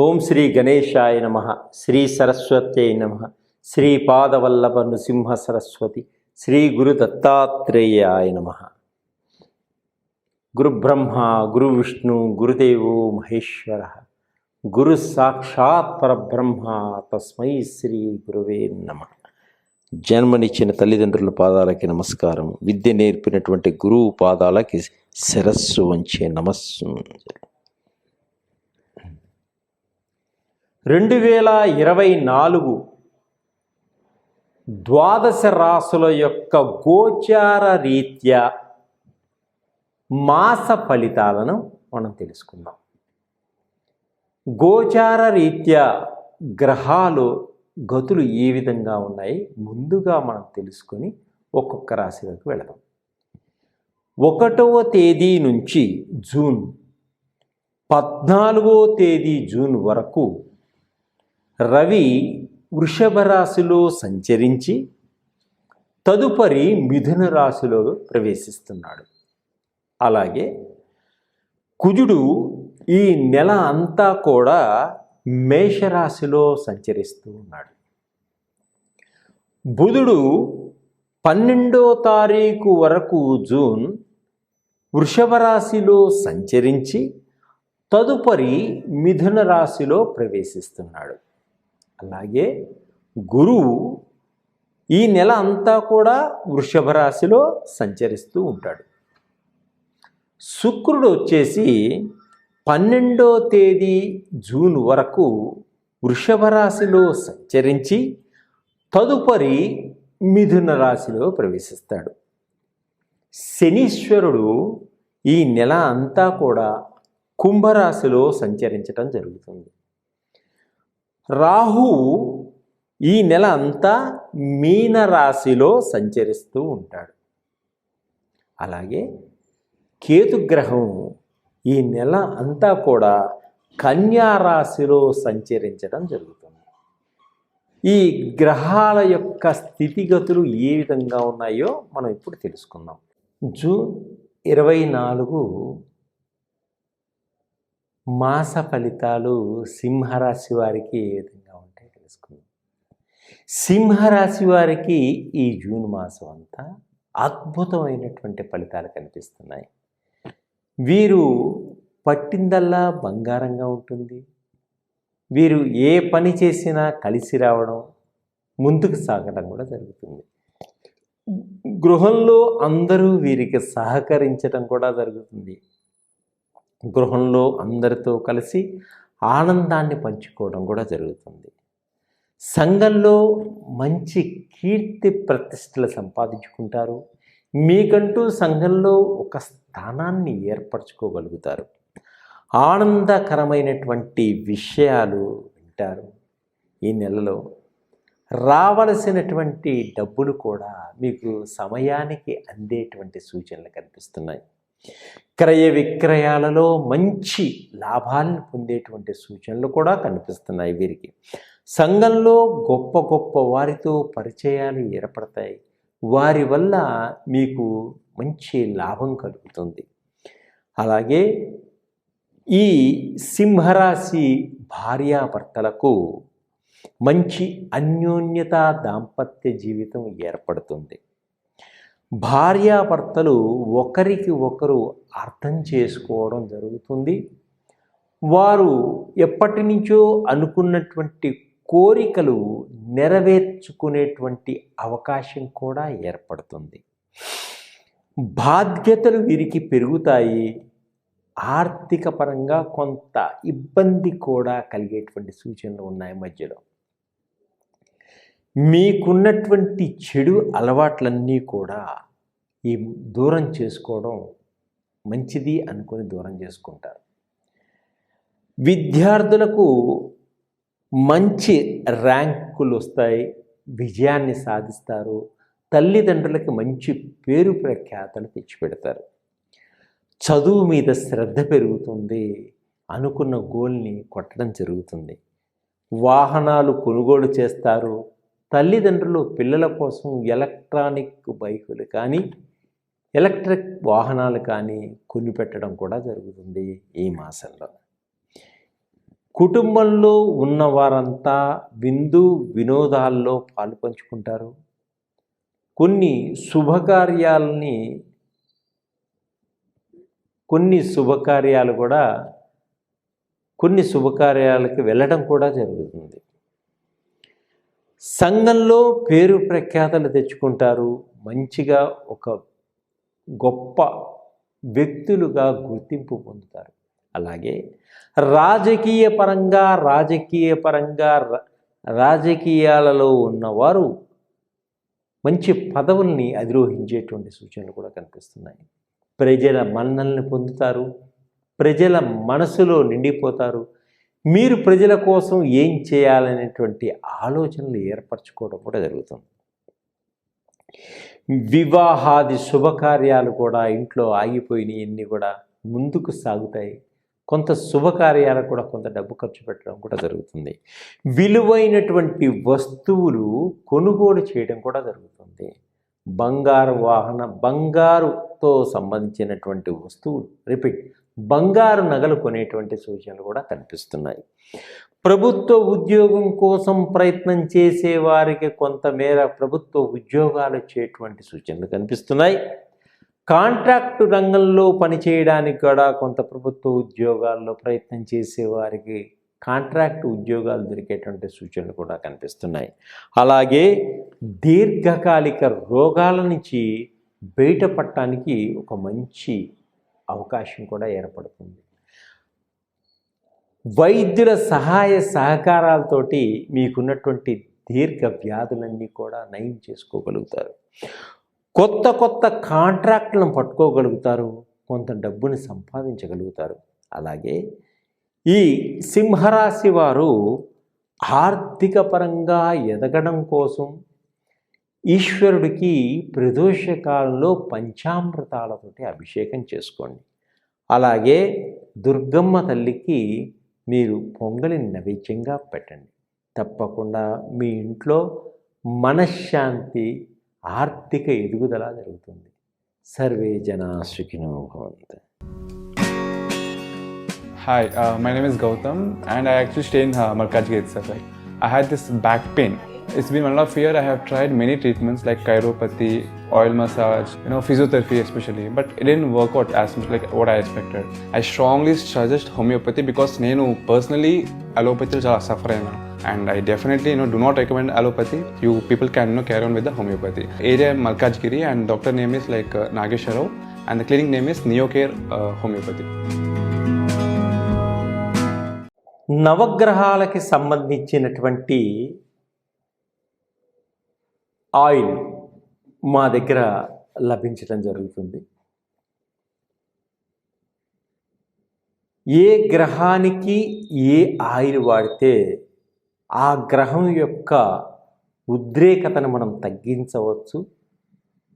ఓం శ్రీ గణేశాయ నమ శ్రీ సరస్వత్యై నమ శ్రీ పాదవల్లభ నృసింహ సరస్వతి శ్రీ గురు దత్తాత్రేయాయ నమ. గురుబ్రహ్మ గురు విష్ణు గురుదేవో మహేశ్వర. గురు సాక్షాత్ పరబ్రహ్మ తస్మై శ్రీ గురువే నమ. జన్మనిచ్చిన తల్లిదండ్రుల పాదాలకి నమస్కారం. విద్య నేర్పినటువంటి గురువు పాదాలకి శిరస్సు వంచే నమస్సు. రెండు వేల ఇరవై నాలుగు ద్వాదశ రాసుల యొక్క గోచార రీత్యా మాస ఫలితాలను మనం తెలుసుకుందాం. గోచార రీత్యా గ్రహాలు గతులు ఏ విధంగా ఉన్నాయి? ముందుగా మనం తెలుసుకొని ఒక్కొక్క రాశిలోకి వెళదాం. ఒకటవ తేదీ నుంచి జూన్ పద్నాలుగో తేదీ జూన్ వరకు రవి వృషభ రాశిలో సంచరించి తదుపరి మిథున రాశిలో ప్రవేశిస్తున్నాడు. అలాగే కుజుడు ఈ నెల అంతా కూడా మేషరాశిలో సంచరిస్తూ ఉన్నాడు. బుధుడు పన్నెండో తారీఖు వరకు జూన్ వృషభ రాశిలో సంచరించి తదుపరి మిథున రాశిలో ప్రవేశిస్తున్నాడు. అలాగే గురువు ఈ నెల అంతా కూడా వృషభ రాశిలో సంచరిస్తూ ఉంటాడు. శుక్రుడు వచ్చేసి పన్నెండో తేదీ జూన్ వరకు వృషభ రాశిలో సంచరించి తదుపరి మిథున రాశిలో ప్రవేశిస్తాడు. శనీశ్వరుడు ఈ నెల అంతా కూడా కుంభరాశిలో సంచరించటం జరుగుతుంది. రాహు ఈ నెల అంతా మీన రాశిలో సంచరిస్తూ ఉంటాడు. అలాగే కేతుగ్రహం ఈ నెల అంతా కూడా కన్యారాశిలో సంచరించడం జరుగుతుంది. ఈ గ్రహాల యొక్క స్థితిగతులు ఏ విధంగా ఉన్నాయో మనం ఇప్పుడు తెలుసుకుందాం. జూన్ ఇరవై నాలుగు మాస ఫలితాలు సింహరాశి వారికి ఏ విధంగా ఉంటాయి తెలుసుకుందాం. సింహరాశి వారికి ఈ జూన్ మాసం అంతా అద్భుతమైనటువంటి ఫలితాలు కనిపిస్తున్నాయి. వీరు పట్టిందల్లా బంగారంగా ఉంటుంది. వీరు ఏ పని చేసినా కలిసి రావడం ముందుకు సాగడం కూడా జరుగుతుంది. గృహంలో అందరూ వీరికి సహకరించడం కూడా జరుగుతుంది. గృహంలో అందరితో కలిసి ఆనందాన్ని పంచుకోవడం కూడా జరుగుతుంది. సంఘంలో మంచి కీర్తి ప్రతిష్టలు సంపాదించుకుంటారు. మీకంటూ సంఘంలో ఒక స్థానాన్ని ఏర్పరచుకోగలుగుతారు. ఆనందకరమైనటువంటి విషయాలు వింటారు. ఈ నెలలో రావలసినటువంటి డబ్బులు కూడా మీకు సమయానికి అందేటువంటి సూచనలు కనిపిస్తున్నాయి. క్రయ విక్రయాలలో మంచి లాభాలను పొందేటువంటి సూచనలు కూడా కనిపిస్తున్నాయి వీరికి. సంఘంలో గొప్ప గొప్ప వారితో పరిచయాలు ఏర్పడతాయి. వారి వల్ల మీకు మంచి లాభం కలుగుతుంది. అలాగే ఈ సింహరాశి భార్యాభర్తలకు మంచి అన్యోన్యత దాంపత్య జీవితం ఏర్పడుతుంది. భార్యాభర్తలు ఒకరికి ఒకరు అర్థం చేసుకోవడం జరుగుతుంది. వారు ఎప్పటి నుంచో అనుకున్నటువంటి కోరికలు నెరవేర్చుకునేటువంటి అవకాశం కూడా ఏర్పడుతుంది. బాధ్యతలు వీరికి పెరుగుతాయి. ఆర్థిక పరంగా కొంత ఇబ్బంది కూడా కలిగేటువంటి సూచనలు ఉన్నాయి మధ్యలో. మీకున్నటువంటి చెడు అలవాట్లన్నీ కూడా ఈ దూరం చేసుకోవడం మంచిది అనుకొని దూరం చేసుకుంటారు. విద్యార్థులకు మంచి ర్యాంకులు వస్తాయి విజయాన్ని సాధిస్తారు తల్లిదండ్రులకి మంచి పేరు ప్రఖ్యాతలు తెచ్చిపెడతారు. చదువు మీద శ్రద్ధ పెరుగుతుంది అనుకున్న గోల్ని కొట్టడం జరుగుతుంది. వాహనాలు కొనుగోలు చేస్తారు తల్లిదండ్రులు పిల్లల కోసం ఎలక్ట్రానిక్ బైకులు కానీ ఎలక్ట్రిక్ వాహనాలు కానీ కొనిపెట్టడం కూడా జరుగుతుంది ఈ మాసంలో. కుటుంబంలో ఉన్నవారంతా విందు వినోదాల్లో పాలు పంచుకుంటారు. కొన్ని శుభకార్యాలని కొన్ని శుభకార్యాలు కూడా కొన్ని శుభకార్యాలకు వెళ్ళడం కూడా జరుగుతుంది. సంఘంలో పేరు ప్రఖ్యాతలు తెచ్చుకుంటారు. మంచిగా ఒక గొప్ప వ్యక్తులుగా గుర్తింపు పొందుతారు. అలాగే రాజకీయ పరంగా రాజకీయ పరంగా రాజకీయాలలో ఉన్నవారు మంచి పదవుల్ని అధిరోహించేటువంటి సూచనలు కూడా కనిపిస్తున్నాయి. ప్రజల మన్నల్ని పొందుతారు. ప్రజల మనసులో నిండిపోతారు. మీరు ప్రజల కోసం ఏం చేయాలనేటువంటి ఆలోచనలు ఏర్పరచుకోవడం కూడా జరుగుతుంది. వివాహాది శుభకార్యాలు కూడా ఇంట్లో ఆగిపోయినవన్నీ కూడా ముందుకు సాగుతాయి. కొంత శుభకార్యాలకు కూడా కొంత డబ్బు ఖర్చు పెట్టడం కూడా జరుగుతుంది. విలువైనటువంటి వస్తువులు కొనుగోలు చేయడం కూడా జరుగుతుంది. బంగారు వాహన బంగారుతో సంబంధించినటువంటి వస్తువులు రిపీట్ బంగారు నగలు కొనేటువంటి సూచనలు కూడా కనిపిస్తున్నాయి. ప్రభుత్వ ఉద్యోగం కోసం ప్రయత్నం చేసే వారికి కొంతమేర ప్రభుత్వ ఉద్యోగాలు వచ్చేటువంటి సూచనలు కనిపిస్తున్నాయి. కాంట్రాక్టు రంగంలో పనిచేయడానికి కూడా కొంత ప్రభుత్వ ఉద్యోగాల్లో ప్రయత్నం చేసే వారికి కాంట్రాక్ట్ ఉద్యోగాలు దొరికేటువంటి సూచనలు కూడా కనిపిస్తున్నాయి. అలాగే దీర్ఘకాలిక రోగాల నుంచి బయటపడటానికి ఒక మంచి అవకాశం కూడా ఏర్పడుతుంది. వైద్యుల సహాయ సహకారాలతోటి మీకున్నటువంటి దీర్ఘ వ్యాధులన్నీ కూడా నయం చేసుకోగలుగుతారు. కొత్త కొత్త కాంట్రాక్టులను పట్టుకోగలుగుతారు. కొంత డబ్బుని సంపాదించగలుగుతారు. అలాగే ఈ సింహరాశి వారు ఆర్థిక పరంగా ఎదగడం కోసం ఈశ్వరుడికి ప్రదోష కాలంలో పంచామృతాలతోటి అభిషేకం చేసుకోండి. అలాగే దుర్గమ్మ తల్లికి మీరు పొంగలి నైవేద్యంగా పెట్టండి. తప్పకుండా మీ ఇంట్లో మనశ్శాంతి ఆర్థిక ఎదుగుదల జరుగుతుంది. సర్వే జనా సుఖినో భవంతు. Hi, uh, Gautam and is Gautam, and I actually get in I Malkajgiri this back pain. It's been one and year. I have tried many treatments like chiropathy, oil massage, you know, physiotherapy especially, but it didn't work out as much like what I expected. I strongly suggest homeopathy because నేను personally allopathy చాలా suffer అయినా and I definitely you know do not recommend allopathy. You people can you know carry on with the homeopathy. Area Malkajgiri and doctor name is like uh, Nagesh Rao and the clinic name is Neocare uh, Homeopathy. నవగ్రహాలకి సంబంధించినటువంటి oil మా దగ్గర లభించడం జరుగుతుంది. ఏ గ్రహానికి ఏ oil వాడితే ఆ గ్రహం యొక్క ఉద్రేకతను మనం తగ్గించవచ్చు.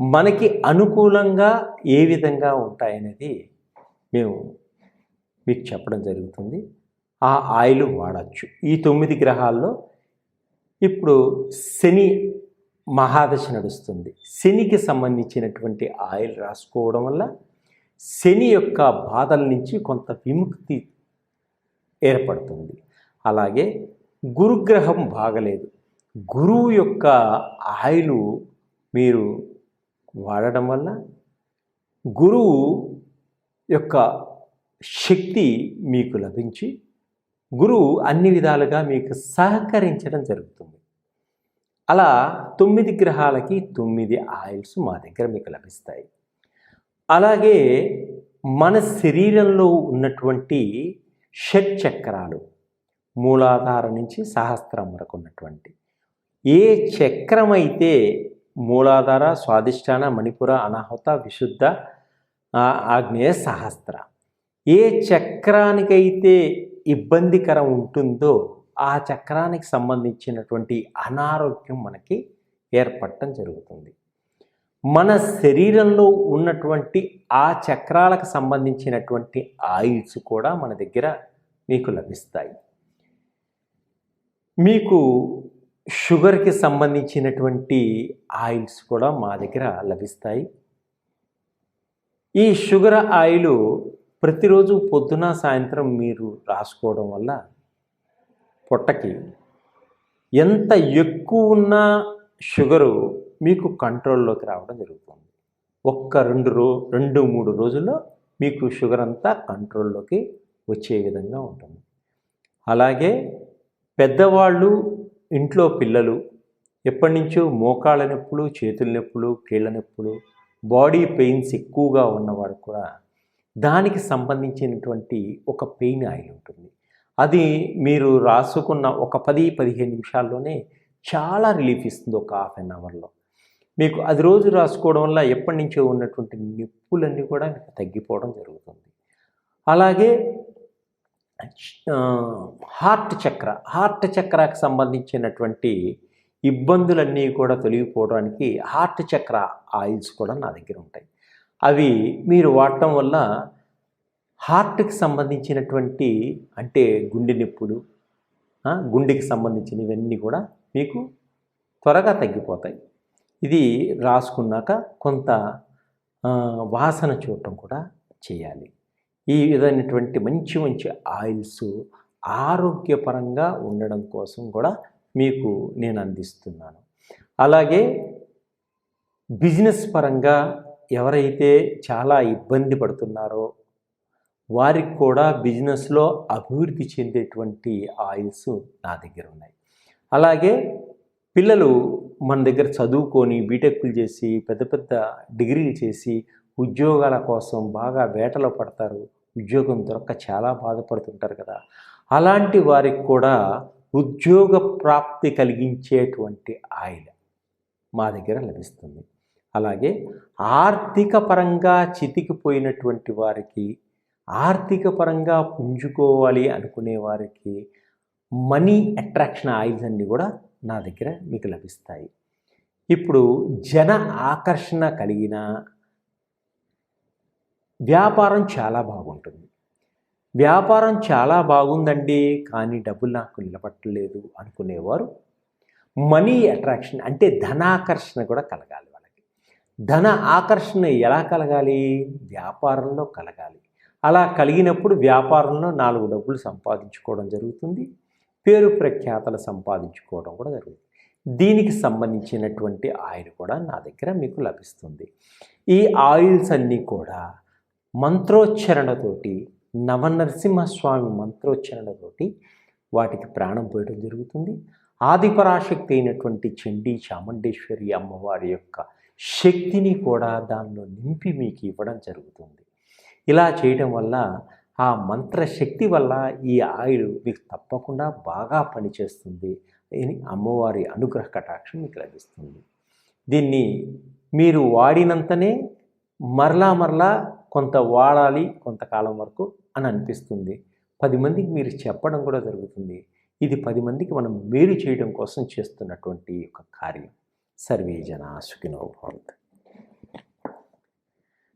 మనకి అనుకూలంగా ఏ విధంగా ఉంటాయనేది మేము మీకు చెప్పడం జరుగుతుంది. ఆ ఆయిల్ వాడచ్చు. ఈ తొమ్మిది గ్రహాల్లో ఇప్పుడు శని మహాదశ నడుస్తుంది. శనికి సంబంధించినటువంటి ఆయిల్ రాసుకోవడం వల్ల శని యొక్క బాధల నుంచి కొంత విముక్తి ఏర్పడుతుంది. అలాగే గురుగ్రహం బాగలేదు. గురువు యొక్క ఆయిల్ మీరు వాడడం వల్ల గురువు యొక్క శక్తి మీకు లభించి గురువు అన్ని విధాలుగా మీకు సహకరించడం జరుగుతుంది. అలా తొమ్మిది గ్రహాలకి తొమ్మిది ఆయిల్స్ మా దగ్గర మీకు లభిస్తాయి. అలాగే మన శరీరంలో ఉన్నటువంటి షట్ చక్రాలు మూలాధార నుంచి సహస్రం వరకు ఉన్నటువంటి. ఏ చక్రం అయితే మూలాధార స్వాదిష్టాన మణిపుర అనాహుత విశుద్ధ ఆగ్నేయ సహస్ర ఏ చక్రానికైతే ఇబ్బందికరం ఉంటుందో ఆ చక్రానికి సంబంధించినటువంటి అనారోగ్యం మనకి ఏర్పడటం జరుగుతుంది. మన శరీరంలో ఉన్నటువంటి ఆ చక్రాలకు సంబంధించినటువంటి ఆయిల్స్ కూడా మన దగ్గర మీకు లభిస్తాయి. మీకు షుగర్కి సంబంధించినటువంటి ఆయిల్స్ కూడా మా దగ్గర లభిస్తాయి. ఈ షుగర్ ఆయిల్ ప్రతిరోజు పొద్దున సాయంత్రం మీరు రాసుకోవడం వల్ల పొట్టకి. ఎంత ఎక్కువ ఉన్న షుగరు మీకు కంట్రోల్లోకి రావడం జరుగుతుంది. ఒక్క రెండు రో రెండు మూడు రోజుల్లో మీకు షుగర్ అంతా కంట్రోల్లోకి వచ్చే విధంగా ఉంటుంది. అలాగే పెద్దవాళ్ళు ఇంట్లో పిల్లలు ఎప్పటి నుంచో మోకాళ్ళ నొప్పులు చేతుల నొప్పులు కీళ్ళ నొప్పులు బాడీ పెయిన్స్ ఎక్కువగా ఉన్నవాడు కూడా దానికి సంబంధించినటువంటి ఒక పెయిన్ ఆయిల్ ఉంటుంది. అది మీరు రాసుకున్న ఒక పది పదిహేను నిమిషాల్లోనే చాలా రిలీఫ్ ఇస్తుంది ఒక హాఫ్ అన్ అవర్లో. మీకు అది రోజు రాసుకోవడం వల్ల ఎప్పటి నుంచో ఉన్నటువంటి నొప్పులన్నీ కూడా మీకు తగ్గిపోవడం జరుగుతుంది. అలాగే హార్ట్ చక్ర హార్ట్ చక్రాకి సంబంధించినటువంటి ఇబ్బందులన్నీ కూడా తొలగిపోవడానికి హార్ట్ చక్ర ఆయిల్స్ కూడా నా దగ్గర ఉంటాయి. అవి మీరు వాడటం వల్ల హార్ట్కి సంబంధించినటువంటి అంటే గుండె నొప్పులు గుండెకి సంబంధించినవన్నీ కూడా మీకు త్వరగా తగ్గిపోతాయి. ఇది రాసుకున్నాక కొంత వాసన చూడటం కూడా చేయాలి. ఈ విధమైనటువంటి మంచి మంచి ఆయిల్స్ ఆరోగ్యపరంగా ఉండడం కోసం కూడా మీకు నేను అందిస్తున్నాను. అలాగే బిజినెస్ పరంగా ఎవరైతే చాలా ఇబ్బంది పడుతున్నారో వారికి కూడా బిజినెస్లో అభివృద్ధి చెందేటువంటి ఆయిల్స్ నా దగ్గర ఉన్నాయి. అలాగే పిల్లలు మన దగ్గర చదువుకొని బీటెక్లు చేసి పెద్ద పెద్ద డిగ్రీలు చేసి ఉద్యోగాల కోసం బాగా వేటలో పడతారు. ఉద్యోగం దొరక్క చాలా బాధపడుతుంటారు కదా. అలాంటి వారికి కూడా ఉద్యోగ ప్రాప్తి కలిగించేటువంటి ఆయిల్ మా దగ్గర లభిస్తుంది. అలాగే ఆర్థిక పరంగా చితికిపోయినటువంటి వారికి ఆర్థిక పరంగా పుంజుకోవాలి అనుకునే వారికి మనీ అట్రాక్షన్ ఆయిల్స్ అన్నీ కూడా నా దగ్గర మీకు లభిస్తాయి. ఇప్పుడు జన ఆకర్షణ కలిగిన వ్యాపారం చాలా బాగుంటుంది. వ్యాపారం చాలా బాగుందండి కానీ డబ్బులు నాకు నిలబట్టలేదు అనుకునేవారు. మనీ అట్రాక్షన్ అంటే ధనాకర్షణ కూడా కలగాలి వాళ్ళకి. ధన ఆకర్షణ ఎలా కలగాలి? వ్యాపారంలో కలగాలి. అలా కలిగినప్పుడు వ్యాపారంలో నాలుగు డబ్బులు సంపాదించుకోవడం జరుగుతుంది. పేరు ప్రఖ్యాతలు సంపాదించుకోవడం కూడా జరుగుతుంది. దీనికి సంబంధించినటువంటి ఆయిల్ కూడా నా దగ్గర మీకు లభిస్తుంది. ఈ ఆయిల్స్ అన్నీ కూడా మంత్రోచ్చరణతోటి నవనరసింహస్వామి మంత్రోచ్చరణతోటి వాటికి ప్రాణం పోయడం జరుగుతుంది. ఆదిపరాశక్తి అయినటువంటి చండీ చాముండేశ్వరి అమ్మవారి యొక్క శక్తిని కూడా దానిలో నింపి మీకు ఇవ్వడం జరుగుతుంది. ఇలా చేయడం వల్ల ఆ మంత్రశక్తి వల్ల ఈ ఆయిల్ మీకు తప్పకుండా బాగా పనిచేస్తుంది. అని అమ్మవారి అనుగ్రహ కటాక్షం మీకు లభిస్తుంది. దీన్ని మీరు వాడినంతనే మరలా మరలా కొంత వాడాలి కొంతకాలం వరకు అని అనిపిస్తుంది. పది మందికి మీరు చెప్పడం కూడా జరుగుతుంది. ఇది పది మందికి మనం మేలు చేయడం కోసం చేస్తున్నటువంటి ఒక కార్యం. సర్వే జన సుఖినోభవంతు